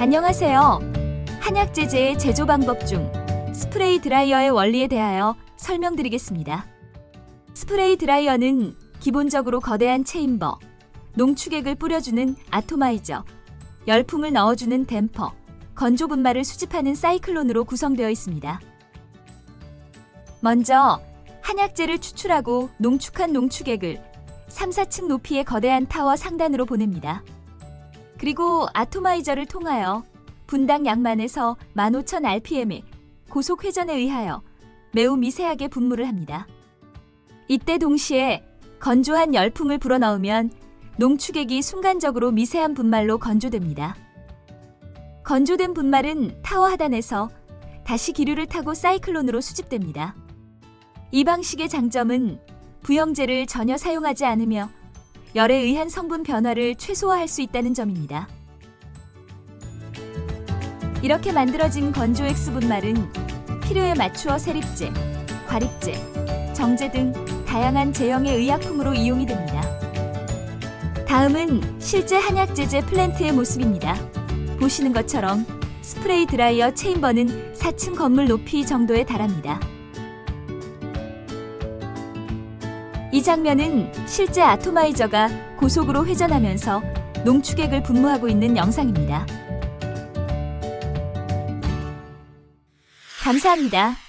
안녕하세요. 한약 제제의 제조 방법 중 스프레이 드라이어의 원리에 대하여 설명드리겠습니다. 스프레이 드라이어는 기본적으로 거대한 체인버, 농축액을 뿌려주는 아토마이저, 열풍을 넣어주는 댐퍼, 건조 분말을 수집하는 사이클론으로 구성되어 있습니다. 먼저 한약재를 추출하고 농축한 농축액을 3, 4층 높이의 거대한 타워 상단으로 보냅니다. 그리고 아토마이저를 통하여 분당 양만에서 15,000rpm의 고속 회전에 의하여 매우 미세하게 분무를 합니다. 이때 동시에 건조한 열풍을 불어넣으면 농축액이 순간적으로 미세한 분말로 건조됩니다. 건조된 분말은 타워 하단에서 다시 기류를 타고 사이클론으로 수집됩니다. 이 방식의 장점은 부영제를 전혀 사용하지 않으며 열에 의한 성분 변화를 최소화할 수 있다는 점입니다. 이렇게 만들어진 건조 액 수 분말은 필요에 맞추어 세립제, 과립제, 정제 등 다양한 제형의 의약품으로 이용이 됩니다. 다음은 실제 한약 제제 플랜트의 모습입니다. 보시는 것처럼 스프레이 드라이어 체인버는 4층 건물 높이 정도에 달합니다. 이 장면은 실제 아토마이저가 고속으로 회전하면서 농축액을 분무하고 있는 영상입니다. 감사합니다.